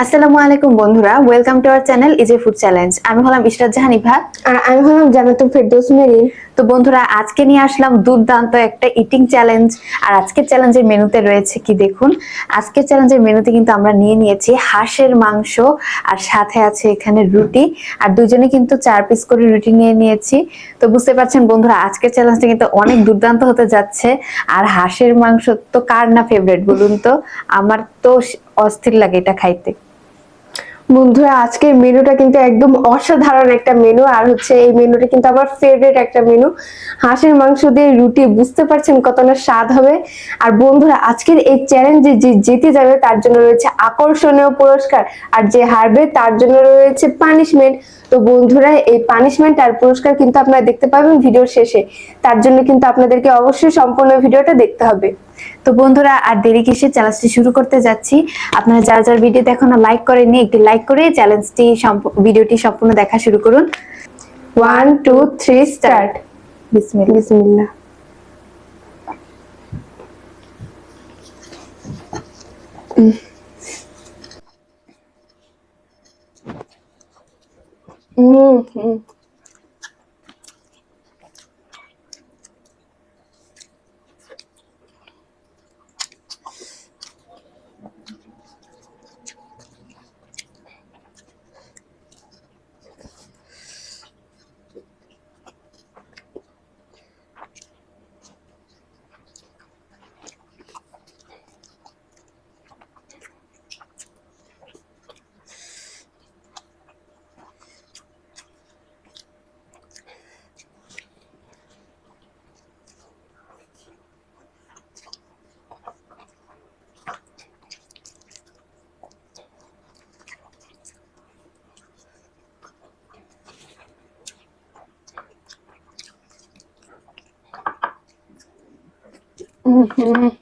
আসসালামু আলাইকুম বন্ধুরা ওয়েলকাম টু আওয়ার চ্যানেল ইজে ফুড চ্যালেঞ্জ আমি হলাম ইশরাত জাহান ইভা আর আমি হলাম জানাতুল ফেরদৌস মেরিন। তো বন্ধুরা, আজকে নিয়ে আসলাম দুর্দান্ত একটা ইটিং চ্যালেঞ্জ আর আজকের চ্যালেঞ্জের মেনুতে রয়েছে কি দেখুন? আজকের চ্যালেঞ্জের মেনুতে কিন্তু আমরা নিয়ে নিয়েছি হাঁসের মাংস আর সাথে আছে এখানে রুটি। আর দুজনে কিন্তু চার পিস করে রুটি নিয়ে নিয়েছি। তো বুঝতে পারছেন বন্ধুরা, আজকের চ্যালেঞ্জটা কিন্তু অনেক দুর্দান্ত হতে যাচ্ছে। আর হাঁসের মাংস তো কার না ফেভারিট বলুন তো? আমার তো অস্থির লাগে এটা খাইতে। বন্ধুরা, আজকের মেনুটা কিন্তু একদম অসাধারণ একটা মেনু, আর হচ্ছে এই মেনুটা কিন্তু আমার ফেভারিট একটা মেনু। হাঁসের মাংস দিয়ে রুটি, বুঝতে পারছেন কত না স্বাদ হবে? আর বন্ধুরা, আজকের এই চ্যালেঞ্জে যে জিতে যাবে, তার জন্য রয়েছে আকর্ষণীয় পুরস্কার, আর যে হারবে, তার জন্য রয়েছে পানিশমেন্ট তো বন্ধুরা, এই পানিশমেন্ট আর পুরস্কার কিন্তু আপনারা দেখতে পাবেন ভিডিওর শেষে। তার জন্য কিন্তু আপনাদেরকে অবশ্যই সম্পূর্ণ ভিডিওটা দেখতে হবে। তো বন্ধুরা, আর দেরি কিসে চ্যালেঞ্জটি শুরু করতে যাচ্ছি। আপনারা যারা যারা ভিডিও এখনও লাইক করেননি, একটি লাইক করে চ্যালেঞ্জটি ভিডিওটি সম্পূর্ণ দেখা শুরু করুন। One two three start hmm hmm hmm. Mm-hmm.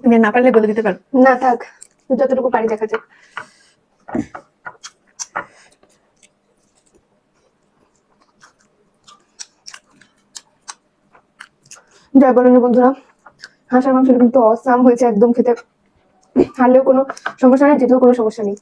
তুমি না পারলে বলে দিতে পারো। না থাক। যতটুকু পারি দেখা যাক। জয় বলেন বন্ধুরা। হাঁসের মাংসটা কিন্তু অসাম হয়েছে একদম খেতে। হারলেও কোনো সমস্যা নেই যেতেও কোনো সমস্যা নেই।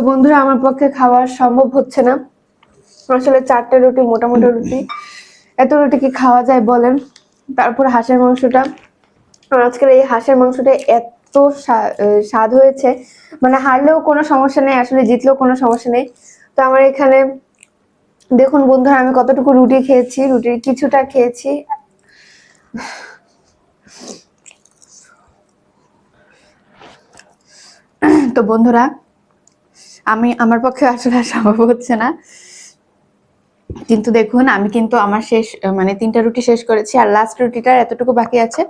বন্ধুরা, আমার পক্ষে খাওয়া সম্ভব হচ্ছে না। আসলে চারটে রুটি মোটা মোটা রুটি। এত রুটি কি খাওয়া যায় বলেন? তারপর হাঁসের মাংসটা। আজকের এই হাঁসের মাংসটা এত স্বা- স্বাদ হয়েছে। মানে হারলেও কোনো সমস্যা নেই, আসলে জিতলেও কোনো সমস্যা নেই। তো আমার এখানে, দেখুন বন্ধুরা, আমি কতটুকু রুটি খেয়েছি, রুটির কিছুটা খেয়েছি। তো বন্ধুরা আমি আমার পক্ষে আসলে আর সম্ভব হচ্ছে না। কিন্তু দেখুন আমি কিন্তু আমার শেষ মানে তিনটা রুটি শেষ করেছি আর লাস্ট রুটিটার এতটুকু বাকি আছে।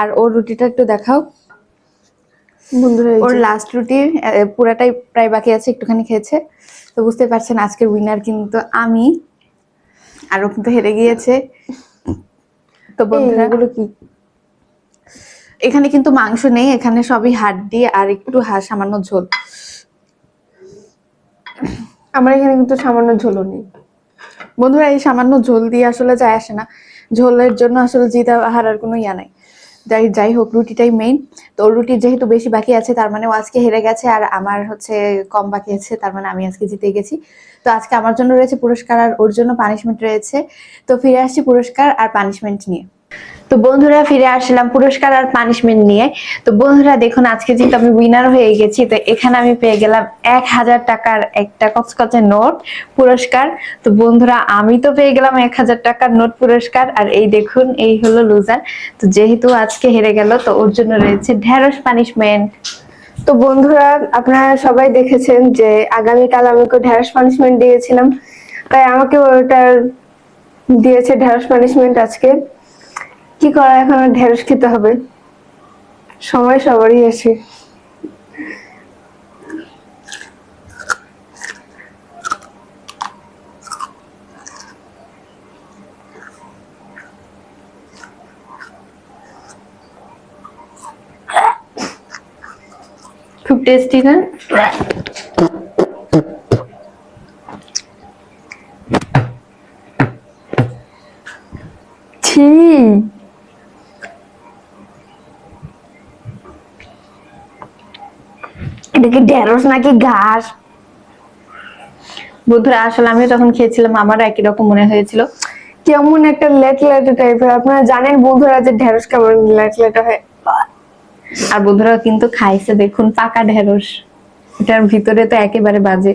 আর ওর রুটিটা একটু দেখাও। বন্ধুরা ওর লাস্ট রুটির পুরাটাই প্রায় বাকি আছে একটুখানি খেয়েছে। তো বুঝতে পারছেন আজকের উইনার কিন্তু আমি। আর ও কিন্তু হেরে গিয়েছে। তো এই, বন্ধুরা এগুলো কি? এখানে কিন্তু মাংস নেই এখানে সবই হাড্ডি আর একটু হা সামান্য ঝোল। আমার এখানে কিন্তু সামান্য ঝোলও নেই। বন্ধুরা, এই সামান্য ঝোল দিয়ে আসলে যায় আসে না। ঝোলের জন্য আসলে জিতা হারার কোনো ইয়া নাই। যাই যাই হোক, রুটিটাই মেইন তো রুটির যেহেতু বেশি বাকি আছে, তার মানে ও আজকে হেরে গেছে আর আমার হচ্ছে কম বাকি আছে, তার মানে আমি আজকে জিতে গেছি। তো আজকে আমার জন্য রয়েছে পুরস্কার আর ওর জন্য পানিশমেন্ট রয়েছে। তো ফিরে আসছি পুরস্কার আর পানিশমেন্ট নিয়ে। তো বন্ধুরা ফিরে আসলাম পুরস্কার আর পানিশমেন্ট নিয়ে। তো বন্ধুরা দেখুন, আজকে যেহেতু আমি উইনার হয়ে গেছি, তো এখানে আমি পেয়ে গেলাম এক হাজার টাকার একটা কচকচে নোট পুরস্কার। তো বন্ধুরা, আমি তো পেয়ে গেলাম এক হাজার টাকার নোট পুরস্কার। আর এই দেখুন, এই হলো লুজার তো যেহেতু আজকে হেরে গেল, তো ওর জন্য রয়েছে ঢেঁড়স পানিশমেন্ট তো বন্ধুরা, আপনারা সবাই দেখেছেন যে আগামীকাল আমি ওকে ঢ্যাঁড়স পানিশমেন্ট দিয়েছিলাম। তাই আমাকে ওটা দিয়েছে ঢ্যাঁড়স পানিশমেন্ট আজকে। কি করা এখন? আর ঢ্যাঁড়স খেতে হবে। সময় সবারই আছে। খুব টেস্টি না। এটা কি ঢেঁড়স নাকি ঘাস? বন্ধুরা আসলে আমি যখন খেয়েছিলাম আমারও একই রকম মনে হয়েছিল। কেমন একটা লেট লেটে টাইপের আপনারা জানেন বন্ধুরা যে ঢ্যাঁড়স কেমন লেট লেটে হয়? আর বন্ধুরা কিন্তু খাইছে দেখুন পাকা ঢেঁড়স। এটার ভিতরে তো একেবারে বাজে।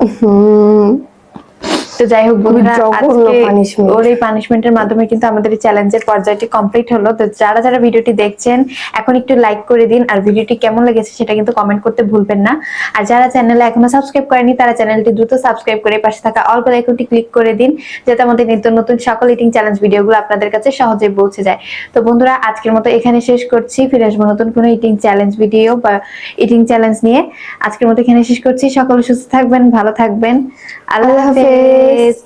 হুম। তো যাই হোক বন্ধুরা। ওর এই পানিশমেন্টের মাধ্যমে কিন্তু আমাদের এই চ্যালেঞ্জের পর্যায়টি কমপ্লিট হলো। তো যারা যারা ভিডিওটি দেখছেন এখন একটু লাইক করে দিন আর ভিডিওটি কেমন লেগেছে সেটা কিন্তু কমেন্ট করতে ভুলবেন না। আর যারা চ্যানেলে এখনও সাবস্ক্রাইব করেনি তারা চ্যানেলটি দ্রুত সাবস্ক্রাইব করে পাশে থাকা অল বেল আইকনটি ক্লিক করে দিন যাতে আমাদের নিত্য নতুন সকল ইটিং চ্যালেঞ্জ ভিডিওগুলো আপনাদের কাছে সহজে পৌঁছে যায়। তো বন্ধুরা আজকের মতো এখানে শেষ করছি। ফিরে আসব নতুন কোনো ইটিং চ্যালেঞ্জ ভিডিও বা ইটিং চ্যালেঞ্জ নিয়ে। আজকের মতো এখানে শেষ করছি। সকলে সুস্থ থাকবেন ভালো থাকবেন। আল্লাহ আল্লাহ হাফেজ। হাফেজ